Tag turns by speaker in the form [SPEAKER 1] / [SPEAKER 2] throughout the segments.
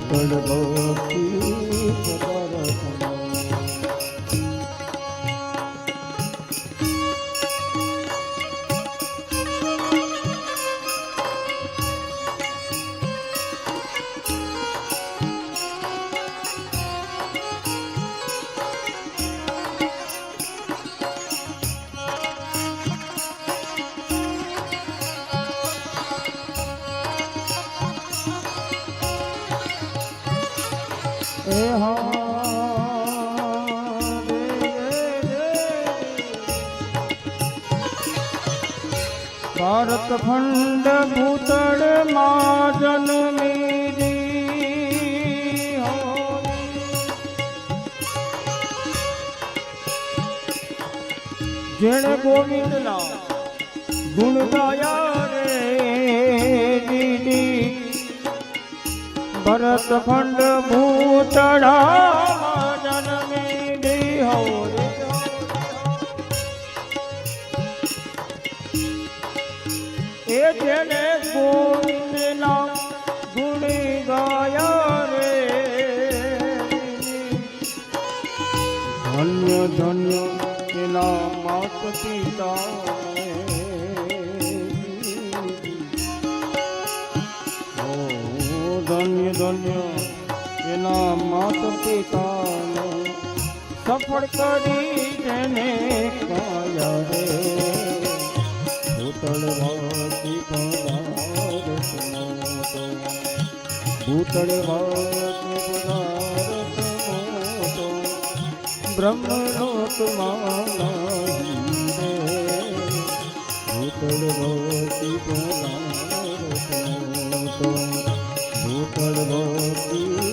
[SPEAKER 1] ભૂતળ ભારત ખંડ ભૂતળમાં જન્મી જેણે ગોવિંદના ગુણ ગાયા રે દીદી. ભરત ખંડ ભૂતળા જન્મી દેહો. એ જેને ગોવિંદના ગુણ ગાયા રે ધન્ય ધન્ય એના માત પિતા ધન્ય ધન્ય, એના માત પિતાને સફળ કરી તેને કાયા રે ભૂતળ વાસી પદાર્થ મોટો ભૂતળ વાસી પદાર્થ મોટો બ્રહ્મલોકમાં નાહી ભૂતળ વાસી પદાર્થ সর্বতী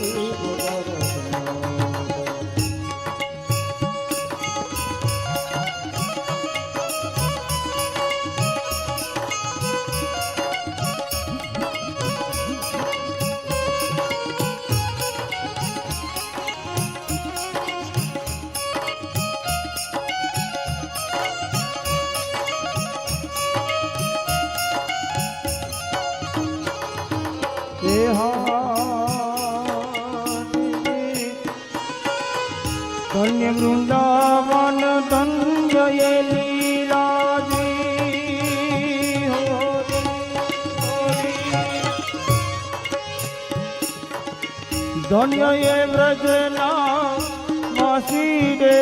[SPEAKER 1] ધન્ય એ વ્રજના માસી રે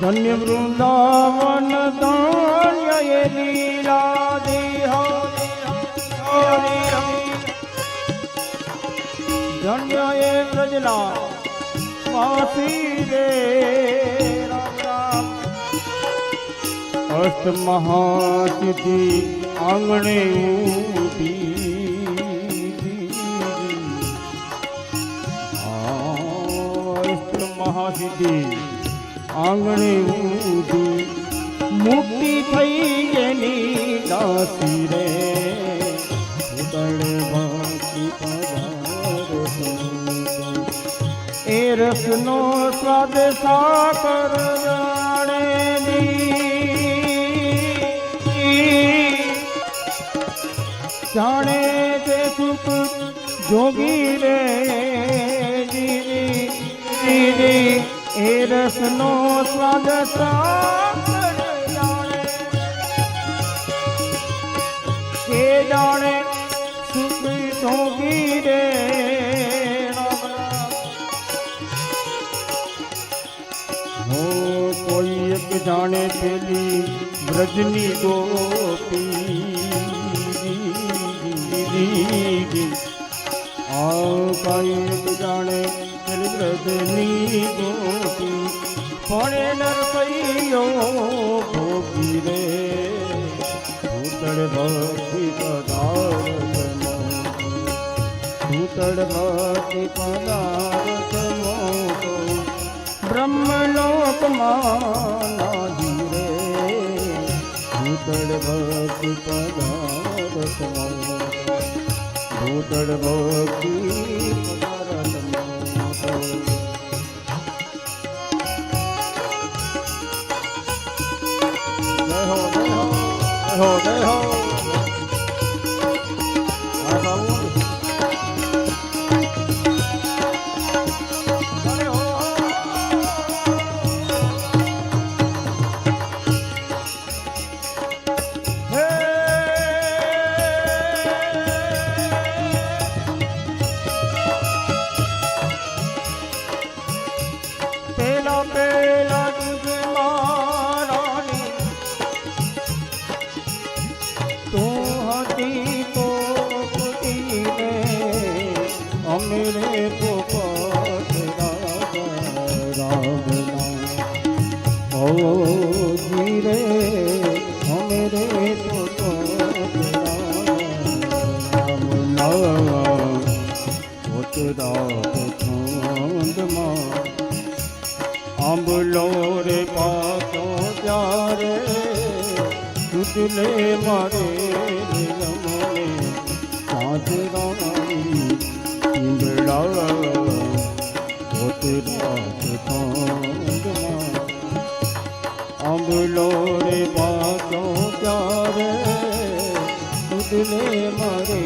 [SPEAKER 1] ધન્ય વૃંદાવન ધન્ય એ લીલા ધન્ય એ વ્રજના માસી રે અષ્ટ મહાસિદ્ધિ આંગણે મહાસિદ્ધિ આંગણે ઊભી મુક્તિ થઈ એની દાસી રે. ઉદળ ભક્તિ પદાર્થ એ રસનો સ્વાદ સાકર જાણે તે સુખ જોગી રે દીદી જીરી એ રસનો સ્વાદ કે જાણે સુખ જોગી રે કોઈ એક જાણે પેલી વ્રજની ગોપી આ કઈ એક જાણે પેલી વ્રજની ગોપી પણ નરસૈયો ભોગી રે ભૂતળ ભક્તિ પદાર્થ ભૂતળ ભક્તિ પદાર્થ મોટો બ્રહ્મલોકમાં ભૂતળ ભક્તિ મોટો જય હો. રાત ઠંડમાં આંબલો રે પાતો ત્યારે ચૂટલે મારે રમને સાત રાણી ઇંબળા હોત રાત ઠંડમાં આંબલો રે પાતો ત્યારે ચૂટલે મારે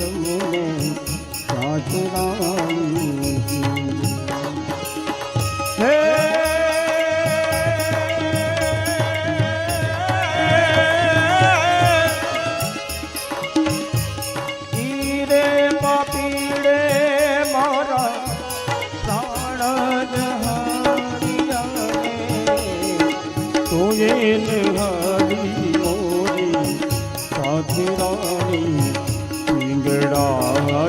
[SPEAKER 1] રમને સાજરાણી હે ઈરે પાપીડે મારા પ્રાણ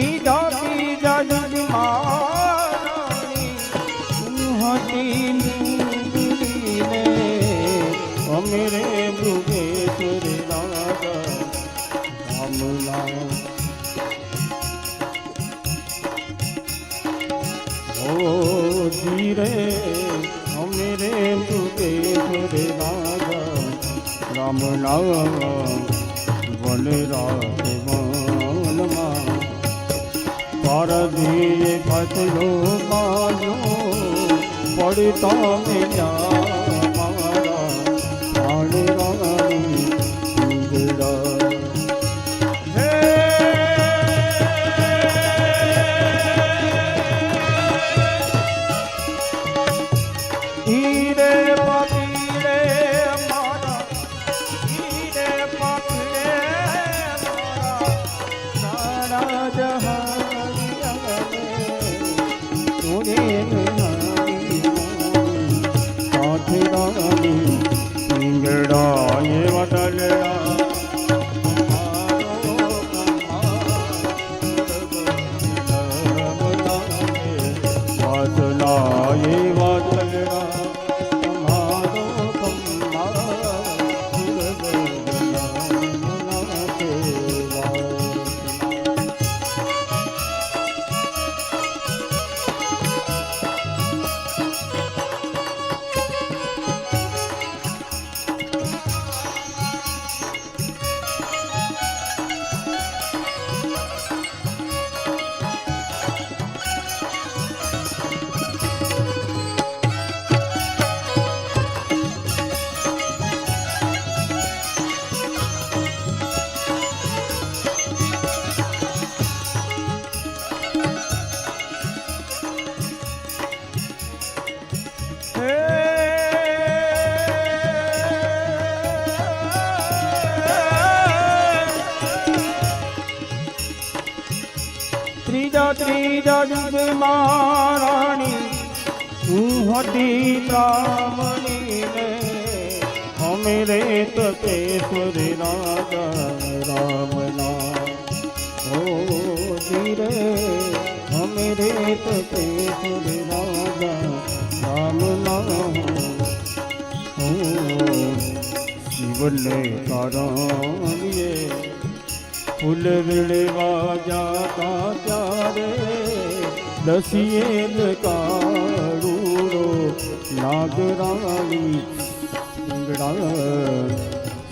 [SPEAKER 1] બીજા બીજા યુગમાં રાણી તું હતી નીકળીને અમે રે મૃગેશ્વર રાજા રામલા ઓ ધીરે અમે પારધીએ ફસલો માનો તમે મેં ત્રીજા ત્રીજા જુગ મારાણી તું હતી બ્રાહ્મણીને અમે રે તપેશ્વર રાજા રામના. ઓ ધીરે, અમે રે તપેશ્વર રાજા રામના. ઓ શિવને કારણીએ ફૂલ વેળવા જાતા ત્યારે દસિએ કાળુરો નાગરાણી. ઉંગડા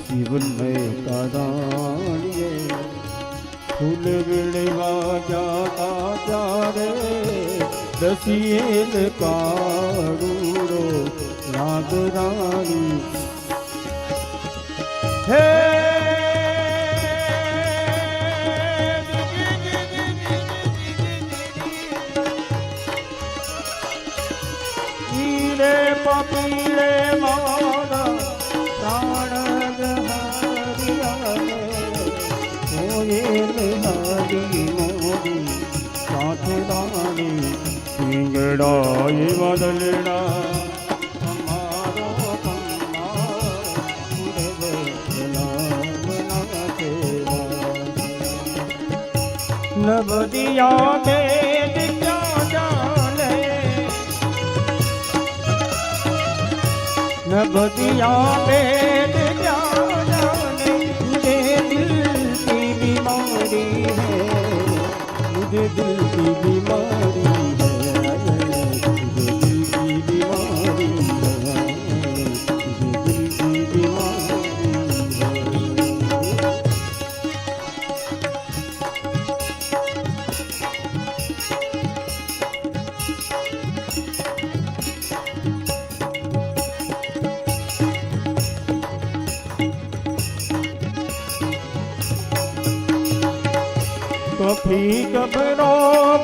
[SPEAKER 1] શિવને કરાણીએ ફૂલ વેળવા જાતા ત્યારે દસિએ કાળુરો નાગરાણી. હે ખુદાની હિંગડાઈ વડલડા અમારો નબદિયા તે દિક્યા જાને નબદિયા તે मुझे दिल की बीमारी है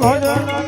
[SPEAKER 1] ભજન